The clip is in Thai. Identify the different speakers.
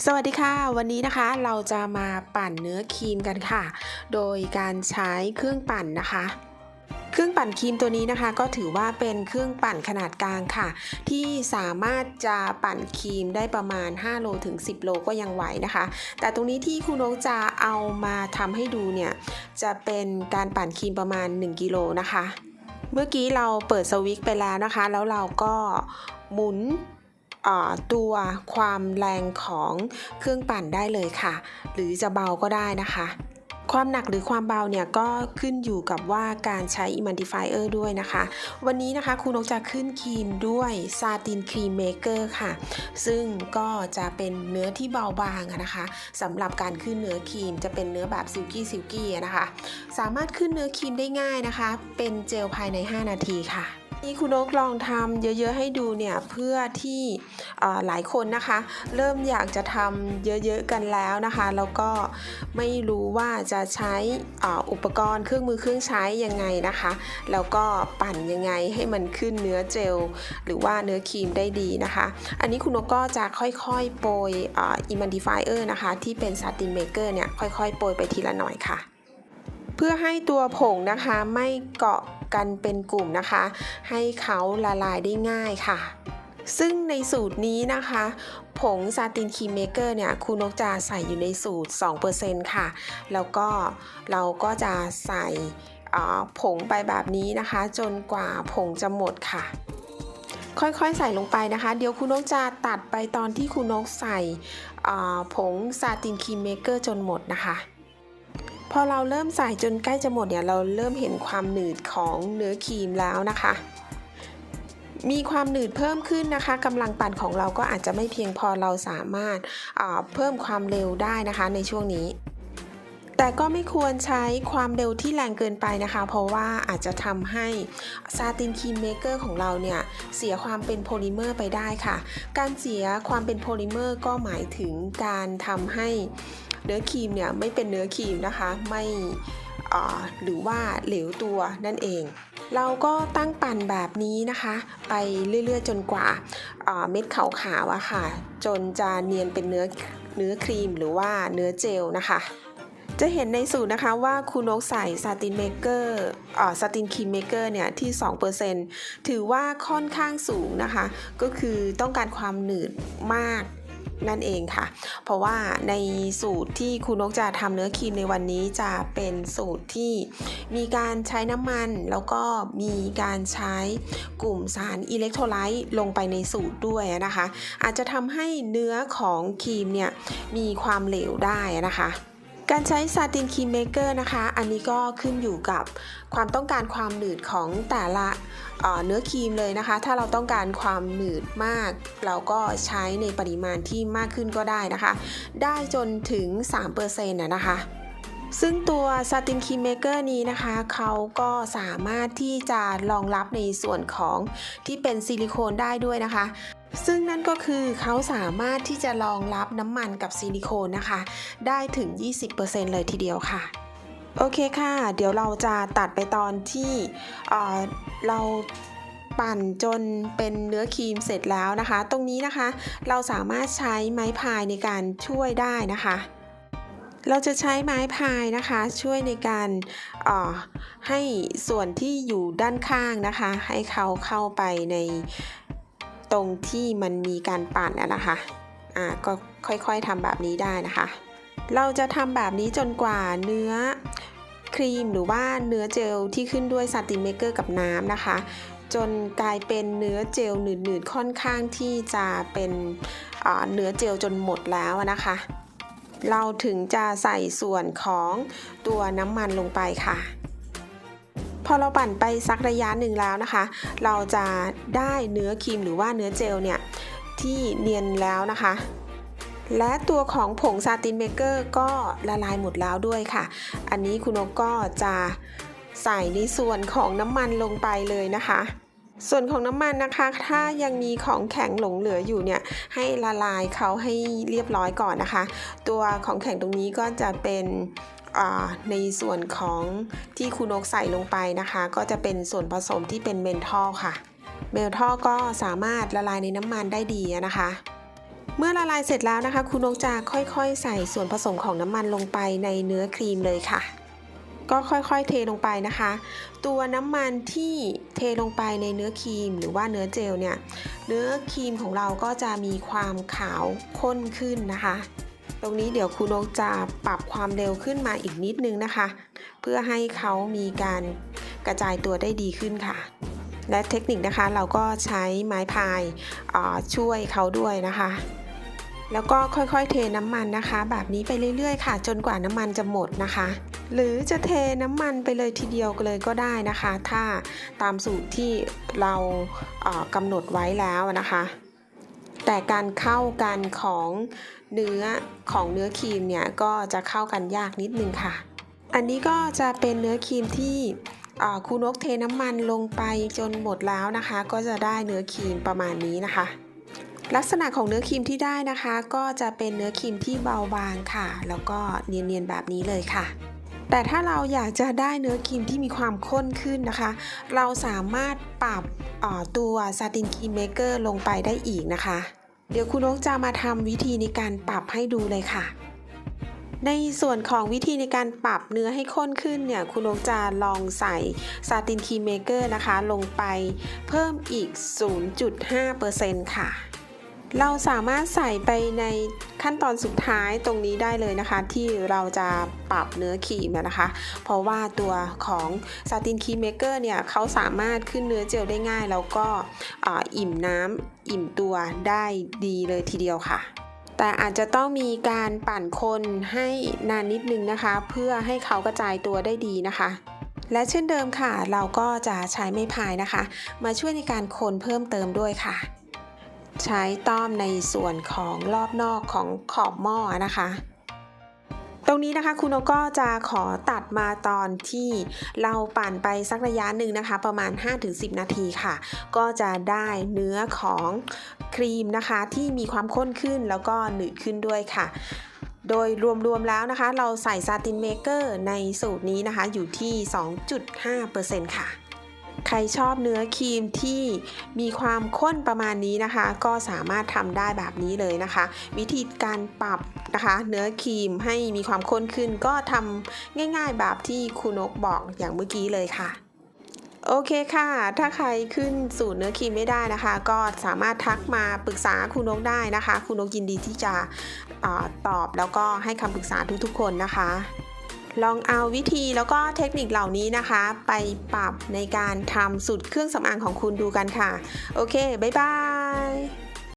Speaker 1: สวัสดีค่ะ วันนี้นะคะเราจะมาปั่นเนื้อครีมกันค่ะ โดยการใช้เครื่องปั่นนะคะ เครื่องปั่นครีมตัวนี้นะคะ ก็ถือว่าเป็นเครื่องปั่นขนาดกลางค่ะ ที่สามารถจะปั่นครีมได้ประมาณ 5 โลถึง 10 โลก็ยังไหวนะคะ แต่ตรงนี้ที่คุณนกจะเอามาทำให้ดูเนี่ยจะเป็นการปั่นครีมประมาณ 1 กิโลนะคะ เมื่อกี้เราเปิดสวิตช์ไปแล้วนะคะ แล้วเราก็หมุน ตัวความแรงของเครื่องปั่นได้เลยค่ะ หรือจะเบาก็ได้นะคะ ความหนักหรือความเบาเนี่ยก็ขึ้นอยู่กับว่าการใช้ Emulsifier ด้วยนะคะ วันนี้นะคะครูนกจะขึ้นครีมด้วยซาตินครีมเมเกอร์ค่ะ ซึ่งก็จะเป็นเนื้อที่เบาบางนะคะสำหรับการขึ้นเนื้อครีมจะเป็นเนื้อแบบซิลกี้ซิลกี้นะคะ สามารถขึ้นเนื้อครีมได้ง่ายนะคะ เป็นเจลภายใน 5 นาทีค่ะ นี่คุณนกลองทำเยอะๆให้ดูเนี่ยเพื่อที่หลายคนนะคะ เริ่มอยากจะทำเยอะๆกันแล้วนะคะ แล้วก็ไม่รู้ว่าจะใช้อ,อุปกรณ์เครื่องมือเครื่องใช้ยังไงนะคะ แล้วก็ปั่นยังไงให้มันขึ้นเนื้อเจล หรือว่าเนื้อครีมได้ดีนะคะ อันนี้คุณนกก็จะค่อยๆโปรยเอ่อ Emulsifier นะคะ ที่เป็น Satin Maker เนี่ยค่อยๆโปรยไปทีละหน่อยค่ะ เพื่อให้ตัวผงนะคะไม่เกาะ กันเป็นกลุ่มนะคะ ให้เขาละลายได้ง่ายค่ะ ซึ่งในสูตรนี้นะคะผงซาตินคีเมเกอร์เนี่ยครูนกจะใส่อยู่ในสูตร 2%ค่ะ แล้วก็เราก็จะใส่ผงไปแบบนี้นะคะ จนกว่าผงจะหมดค่ะ ค่อยๆใส่ลงไปนะคะ เดี๋ยวคุณนกจะตัดไปตอนที่คุณนกใส่ผงซาตินคีเมเกอร์จนหมดนะคะ พอเราเริ่มใส่จนใกล้จะหมดเนี่ยเราเริ่มเห็นความหนืดของเนื้อครีมแล้วนะคะ มีความหนืดเพิ่มขึ้นนะคะกำลังปั่นของเราก็อาจจะไม่เพียงพอเราสามารถเพิ่มความเร็วได้นะคะในช่วงนี้แต่ก็ไม่ควรใช้ความเร็วที่แรงเกินไปนะคะ เพราะว่าอาจจะทำให้ซาตินครีมเมเกอร์ของเราเนี่ย เสียความเป็นโพลิเมอร์ไปได้ค่ะ การเสียความเป็นโพลิเมอร์ก็หมายถึงการทำให้ เนื้อครีมเนี่ยไม่เป็นเนื้อครีมนะคะ ไม่หรือว่าเหลวตัวนั่นเอง เราก็ตั้งปั่นแบบนี้นะคะ ไปเรื่อยๆจนกว่าเม็ดขาวๆอะค่ะ จนจะเนียนเป็นเนื้อเนื้อครีมหรือว่าเนื้อเจลนะคะจะเห็นในสูตรนะคะว่าคุณนกใส่ซาตินเมเกอร์ซาตินครีมเมเกอร์เนี่ยที่ 2%ถือว่าค่อนข้างสูงนะคะ ก็คือต้องการความหนืดมาก นั่นเองค่ะ เพราะว่าในสูตรที่คุณนกจะทำเนื้อครีมในวันนี้จะเป็นสูตรที่มีการใช้น้ำมัน แล้วก็มีการใช้กลุ่มสารอิเล็กโทรไลต์ลงไปในสูตรด้วยนะคะ อาจจะทำให้เนื้อของครีมเนี่ยมีความเหลวได้นะคะ การใช้ซาตินครีมเมเกอร์นะคะ อันนี้ก็ขึ้นอยู่กับความต้องการความหนืดของแต่ละเเนื้อครีมเลยนะคะ ถ้าเราต้องการความหนืดมาก เราก็ใช้ในปริมาณที่มากขึ้นก็ได้นะคะ ได้จนถึง 3%นะนะคะซึ่งตัวซาตินครีมเมเกอร์นี้นะคะ เขาก็สามารถที่จะรองรับในส่วนของที่เป็นซิลิโคนได้ด้วยนะคะ ซึ่งนั่นก็คือเขาสามารถที่จะรองรับน้ำมันกับซิลิโคนนะคะ ได้ถึง 20%เลยทีเดียวค่ะ โอเคค่ะ เดี๋ยวเราจะตัดไปตอนที่เเราปั่นจนเป็นเนื้อครีมเสร็จแล้วนะคะ ตรงนี้นะคะ เราสามารถใช้ไม้พายในการช่วยได้นะคะ เราจะใช้ไม้พายนะคะ ช่วยในการให้ส่วนที่อยู่ด้านข้างนะคะ ให้เขาเข้าไปใน ตรงที่มันมีการปั่นอะนะคะ อ่าก็ค่อยๆทำแบบนี้ได้นะคะ เราจะทำแบบนี้จนกว่าเนื้อครีมหรือว่าเนื้อเจลที่ขึ้นด้วยซาติเมเกอร์กับน้ำนะคะ จนกลายเป็นเนื้อเจลหนืดๆค่อนข้างที่จะเป็นเนื้อเจลจนหมดแล้วนะคะ เราถึงจะใส่ส่วนของตัวน้ำมันลงไปค่ะ พอเราปั่นไปสักระยะหนึ่งแล้วนะคะ เราจะได้เนื้อครีมหรือว่าเนื้อเจลเนี่ยที่เนียนแล้วนะคะ และตัวของผงซาตินเมเกอร์ก็ละลายหมดแล้วด้วยค่ะ อันนี้คุณนกก็จะใส่ในส่วนของน้ำมันลงไปเลยนะคะ ส่วนของน้ำมันนะคะ ถ้ายังมีของแข็งหลงเหลืออยู่เนี่ย ให้ละลายเขาให้เรียบร้อยก่อนนะคะ ตัวของแข็งตรงนี้ก็จะเป็น ในส่วนของที่คุณนกใส่ลงไปนะคะ ก็จะเป็นส่วนผสมที่เป็นเมนทอลค่ะ เมนทอลก็สามารถละลายในน้ำมันได้ดีนะคะ เมื่อละลายเสร็จแล้วนะคะ คุณนกจะค่อยๆ ใส่ส่วนผสมของน้ำมันลงไปในเนื้อครีมเลยค่ะ ก็ค่อยๆ เทลงไปนะคะ ตัวน้ำมันที่เทลงไปในเนื้อครีม หรือว่าเนื้อเจลเนี่ย เนื้อครีมของเราก็จะมีความขาวข้นขึ้นนะคะ ตรงนี้เดี๋ยวคุณนกจะปรับความเร็วขึ้นมาอีกนิดนึงนะคะ เพื่อให้เขามีการกระจายตัวได้ดีขึ้นค่ะ และเทคนิคนะคะเราก็ใช้ไม้พายช่วยเขาด้วยนะคะ แล้วก็ค่อยๆเทน้ำมันนะคะ แบบนี้ไปเรื่อยๆ ค่ะ จนกว่าน้ำมันจะหมดนะคะ หรือจะเทน้ำมันไปเลยทีเดียวเลยก็ได้นะคะ ถ้าตามสูตรที่เรากำหนดไว้แล้วนะคะ แต่การเข้ากันของเนื้อของเนื้อครีมเนี่ยก็จะเข้ากันยากนิดนึงค่ะ อันนี้ก็จะเป็นเนื้อครีมที่ครูนกเทน้ำมันลงไปจนหมดแล้วนะคะ ก็จะได้เนื้อครีมประมาณนี้นะคะ ลักษณะของเนื้อครีมที่ได้นะคะ ก็จะเป็นเนื้อครีมที่เบาบางค่ะ แล้วก็เนียนๆแบบนี้เลยค่ะ แต่ถ้าเราอยากจะได้เนื้อครีมที่มีความข้นขึ้นนะคะ เราสามารถปรับตัวซาตินครีมเมเกอร์ลงไปได้อีกนะคะ เดี๋ยวคุณนกจะมาทำวิธีในการปรับให้ดูเลยค่ะ ในส่วนของวิธีในการปรับเนื้อให้ข้นขึ้นเนี่ยคุณนกจะลองใส่ซาตินครีมเมเกอร์นะคะ ลงไปเพิ่มอีก 0.5%ค่ะ เราสามารถใส่ไปในขั้นตอนสุดท้ายตรงนี้ได้เลยนะคะ ที่เราจะปรับเนื้อครีมนะคะ เพราะว่าตัวของซาตินครีมเมเกอร์เนี่ยเขาสามารถขึ้นเนื้อเจลได้ง่าย แล้วก็อ,อิ่มน้ำอิ่มตัวได้ดีเลยทีเดียวค่ะแต่อาจจะต้องมีการปั่นคนให้นานนิดนึงนะคะ เพื่อให้เขากระจายตัวได้ดีนะคะ และเช่นเดิมค่ะ เราก็จะใช้ไม้พายนะคะ มาช่วยในการคนเพิ่มเติมด้วยค่ะ ใช้ต้อมในส่วนของรอบนอกของขอบหม้อนะคะ ตรงนี้นะคะคุณโอก็จะขอตัดมาตอนที่เราปั่นไปสักระยะหนึ่งนะคะ ประมาณ 5-10 นาทีค่ะ ก็จะได้เนื้อของครีมนะคะที่มีความข้นขึ้นแล้วก็หนืดขึ้นด้วยค่ะโดยรวมๆแล้วนะคะ เราใส่ซาตินเมเกอร์ในสูตรนี้นะคะอยู่ที่ 2.5%ค่ะ ใครชอบเนื้อครีมที่มีความข้นประมาณนี้นะคะ ก็สามารถทำได้แบบนี้เลยนะคะ วิธีการปรับนะคะ เนื้อครีมให้มีความข้นขึ้น ก็ทำง่าย ๆ แบบที่ครูนกบอกอย่างเมื่อกี้เลยค่ะโอเคค่ะ ถ้าใครขึ้นสูตรเนื้อครีมไม่ได้นะคะ ก็สามารถทักมาปรึกษาครูนกได้นะคะครูนกยินดีที่จะอตอบแล้วก็ให้คำปรึกษาทุกๆคนนะคะ ลองเอาวิธีแล้วก็เทคนิคเหล่านี้นะคะ ไปปรับในการทำสูตรเครื่องสำอางของคุณดูกันค่ะ โอเค บ๊ายบาย